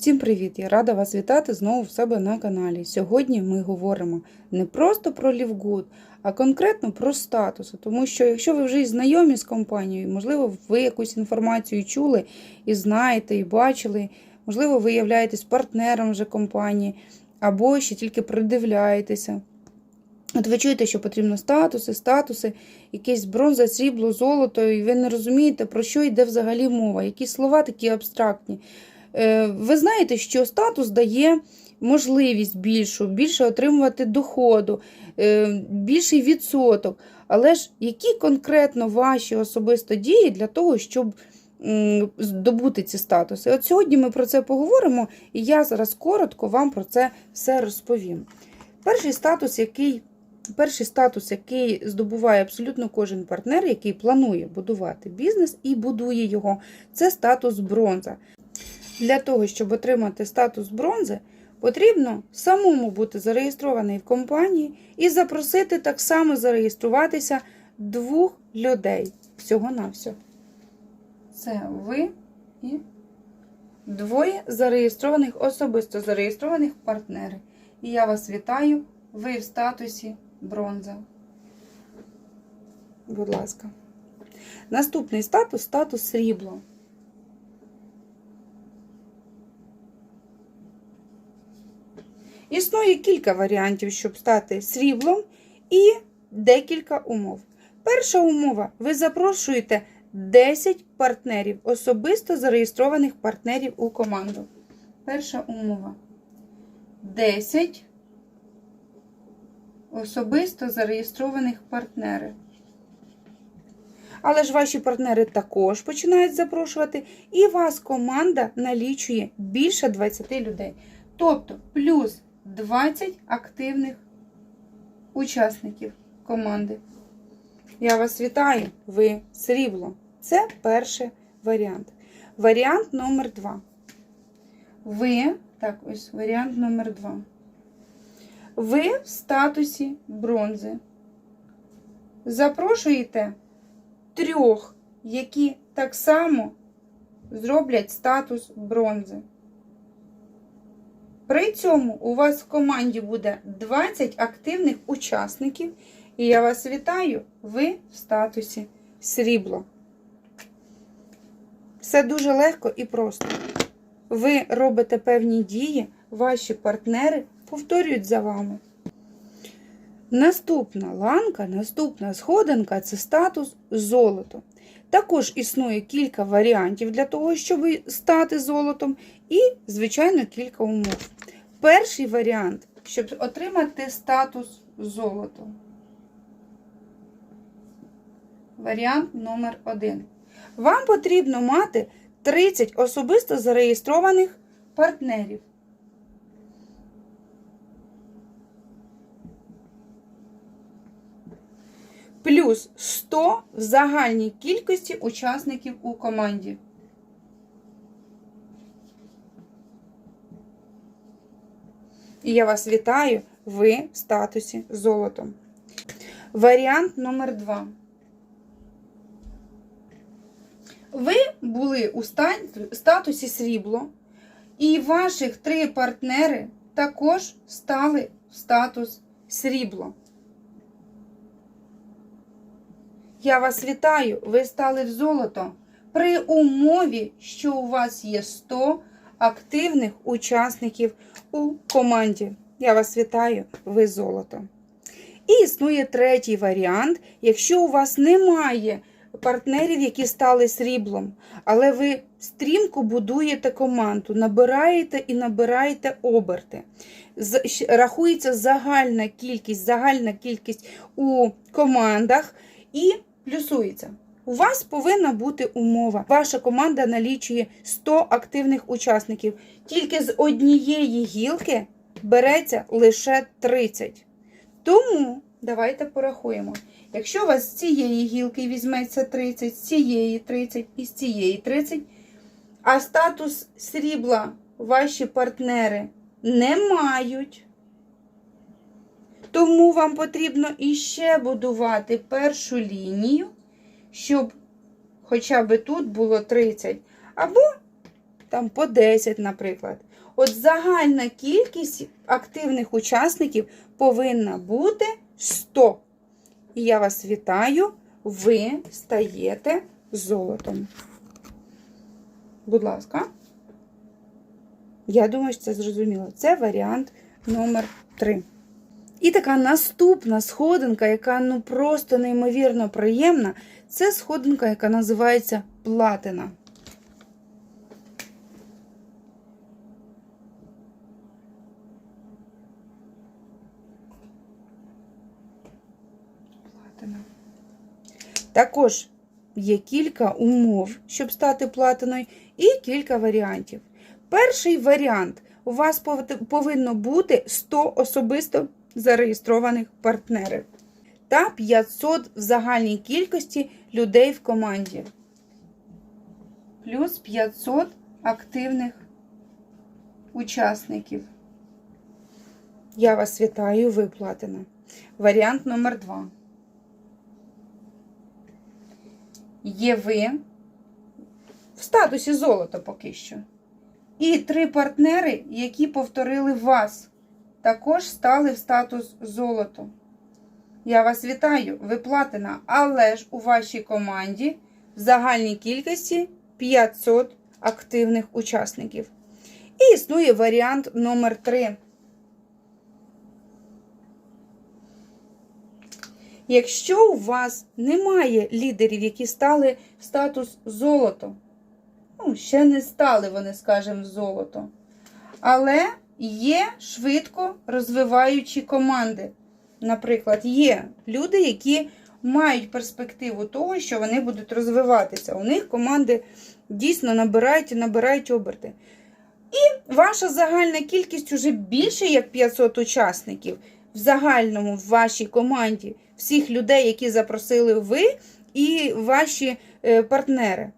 Всім привіт! Я рада вас вітати знову в себе на каналі. Сьогодні ми говоримо не просто про Лівгуд, а конкретно про статуси. Тому що, якщо ви вже знайомі з компанією, можливо, ви якусь інформацію чули і знаєте, і бачили, можливо, ви являєтесь партнером вже компанії, або ще тільки придивляєтеся. От ви чуєте, що потрібно статуси, статуси, якесь бронза, срібло, золото, і ви не розумієте, про що йде взагалі мова, які слова такі абстрактні. Е, Ви знаєте, що статус дає можливість більшу, більше отримувати доходу, е, більший відсоток. Але ж які конкретно ваші особисто дії для того, щоб здобути ці статуси? От сьогодні ми про це поговоримо, і я зараз коротко вам про це все розповім. Перший статус, який Перший статус, який здобуває абсолютно кожен партнер, який планує будувати бізнес і будує його, це статус бронза. Для того, щоб отримати статус бронзи, потрібно самому бути зареєстрований в компанії і запросити так само зареєструватися двох людей всього-навсього. Це ви і двоє зареєстрованих, особисто зареєстрованих партнерів. І я вас вітаю, ви в статусі бронза. Будь ласка. Наступний статус статус срібло. Існує кілька варіантів, щоб стати сріблом, і декілька умов. Перша умова: ви запрошуєте 10 партнерів, особисто зареєстрованих партнерів у команду. Перша умова. 10 особисто зареєстрованих партнерів. Але ж ваші партнери також починають запрошувати, і вас команда налічує більше 20 людей. Тобто плюс 20 активних учасників команди. Я вас вітаю, ви срібло. Це перший варіант. Варіант номер 2. Ви, так, ось варіант номер 2. Ви в статусі бронзи. Запрошуєте трьох, які так само зроблять статус бронзи. При цьому у вас в команді буде 20 активних учасників, і я вас вітаю, ви в статусі срібло. Все дуже легко і просто. Ви робите певні дії, ваші партнери повторюють за вами. Наступна ланка, наступна сходинка це статус золото. Також існує кілька варіантів для того, щоб стати золотом, і, звичайно, кілька умов. Перший варіант, щоб отримати статус золото. Варіант номер один. Вам потрібно мати 30 особисто зареєстрованих партнерів. Плюс 100 в загальній кількості учасників у команді. І я вас вітаю, ви в статусі золотом. Варіант номер 2. Ви були у статусі срібло, і ваших три партнери також стали в статус срібло. Я вас вітаю, ви стали в золото при умові, що у вас є 100 активних учасників у команді. Я вас вітаю, ви золото. І існує третій варіант, якщо у вас немає партнерів, які стали сріблом, але ви стрімко будуєте команду, набираєте і набираєте оберти. Рахується загальна кількість, загальна кількість у командах і плюсується. У вас повинна бути умова. Ваша команда налічує 100 активних учасників. Тільки з однієї гілки береться лише 30. Тому давайте порахуємо. Якщо у вас з цієї гілки візьметься 30, з цієї 30 і з цієї 30, а статус срібла ваші партнери не мають, тому вам потрібно іще будувати першу лінію, щоб хоча б тут було 30. Або там по 10, наприклад. От загальна кількість активних учасників повинна бути 100. І я вас вітаю, ви стаєте золотом. Будь ласка. Я думаю, що це зрозуміло. Це варіант номер 3. І така наступна сходинка, яка ну просто неймовірно приємна, це сходинка, яка називається платина. Також є кілька умов, щоб стати платиною, і кілька варіантів. Перший варіант у вас повинно бути 100 особисто зареєстрованих партнерів та 500 в загальній кількості людей в команді. Плюс 500 активних учасників. Я вас вітаю, ви платина. Варіант номер 2. Є ви в статусі золота поки що. І три партнери, які повторили вас, також стали в статус золото. Я вас вітаю, ви платина, але ж у вашій команді в загальній кількості 500 активних учасників. І існує варіант номер 3. Якщо у вас немає лідерів, які стали в статус золото, ну, ще не стали вони, скажімо, золото, але є швидко розвиваючі команди. Наприклад, є люди, які мають перспективу того, що вони будуть розвиватися. У них команди дійсно набирають і набирають оберти. І ваша загальна кількість уже більше як 500 учасників в загальному в вашій команді, всіх людей, які запросили ви і ваші е, партнери.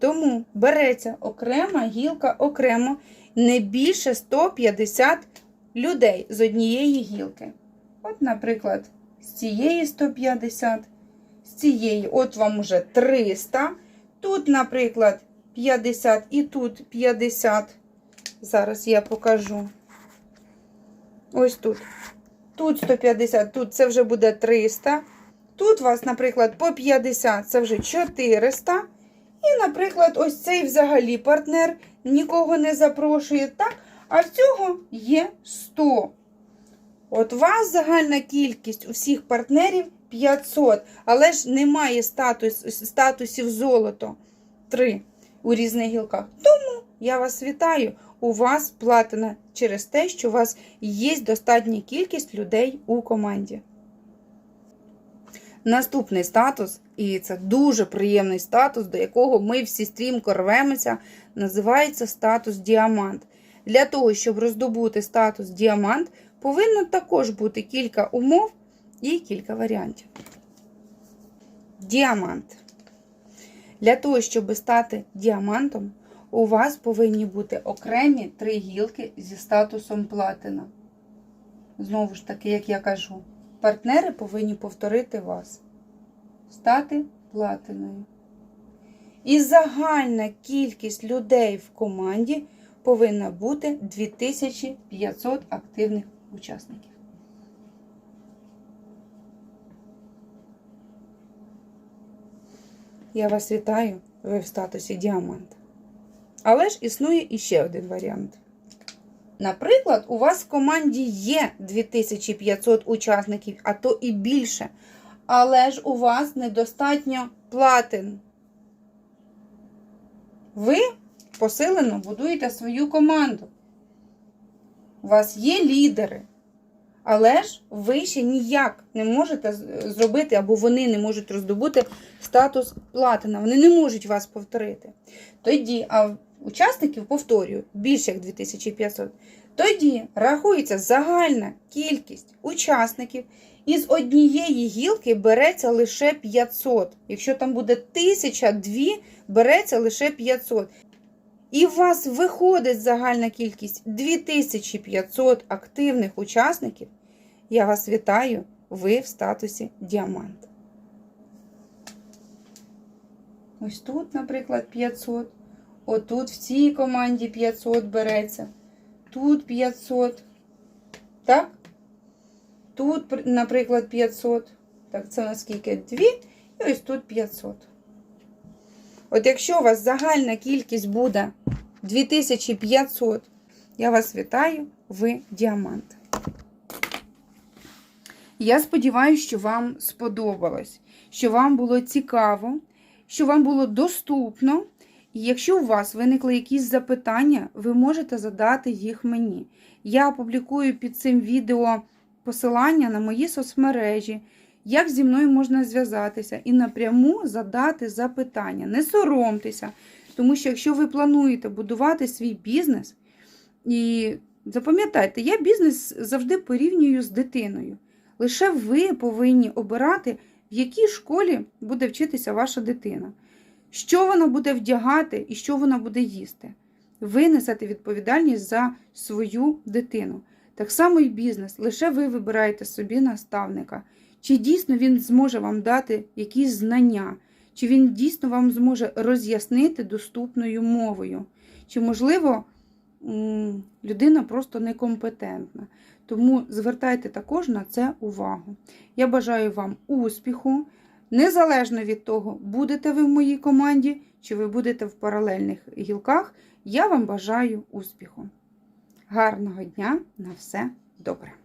Тому береться окрема гілка окремо не більше 150 людей з однієї гілки. От, наприклад, з цієї 150, з цієї, от вам уже 300. Тут, наприклад, 50 і тут 50. Зараз я покажу. Ось тут. Тут 150, тут це вже буде 300. Тут у вас, наприклад, по 50 це вже 400. І, наприклад, ось цей взагалі партнер нікого не запрошує, так? А в цього є 100. От у вас загальна кількість усіх партнерів 500, але ж немає статус, статусів золото 3 у різних гілках. Тому я вас вітаю. У вас платина через те, що у вас є достатня кількість людей у команді. Наступний статус, і це дуже приємний статус, до якого ми всі стрімко рвемося, називається статус діамант. Для того, щоб роздобути статус діамант, повинно також бути кілька умов і кілька варіантів. Діамант. Для того, щоб стати діамантом, у вас повинні бути окремі три гілки зі статусом платина. Знову ж таки, як я кажу, партнери повинні повторити вас, стати платиною. І загальна кількість людей в команді повинна бути 2500 активних учасників. Я вас вітаю, ви в статусі діамант. Але ж існує іще один варіант. Наприклад, у вас в команді є 2500 учасників, а то і більше. Але ж у вас недостатньо платин. Ви посилено будуєте свою команду. У вас є лідери. Але ж ви ще ніяк не можете зробити, або вони не можуть роздобути статус платина. Вони не можуть вас повторити. Тоді, а учасників, повторюю, більше як 2500. Тоді рахується загальна кількість учасників, і з однієї гілки береться лише 500. Якщо там буде 1002, береться лише 500. І у вас виходить загальна кількість 2500 активних учасників. Я вас вітаю, ви в статусі діамант. Ось тут, наприклад, 500. Отут в цій команді 500 береться. Тут 500. Так? Тут, наприклад, 500. Так, це у нас скільки? Дві. І ось тут 500. От якщо у вас загальна кількість буде 2500, я вас вітаю, ви діамант. Я сподіваюся, що вам сподобалось, що вам було цікаво, що вам було доступно. Якщо у вас виникли якісь запитання, ви можете задати їх мені. Я опублікую під цим відео посилання на мої соцмережі, як зі мною можна зв'язатися і напряму задати запитання. Не соромтеся, тому що якщо ви плануєте будувати свій бізнес, і запам'ятайте, я бізнес завжди порівнюю з дитиною. Лише ви повинні обирати, в якій школі буде вчитися ваша дитина, що вона буде вдягати і що вона буде їсти. Ви несете відповідальність за свою дитину. Так само і бізнес. Лише ви вибираєте собі наставника. Чи дійсно він зможе вам дати якісь знання, чи він дійсно вам зможе роз'яснити доступною мовою, чи, можливо, людина просто некомпетентна. Тому звертайте також на це увагу. Я бажаю вам успіху, незалежно від того, будете ви в моїй команді, чи ви будете в паралельних гілках. Я вам бажаю успіху. Гарного дня на все добре!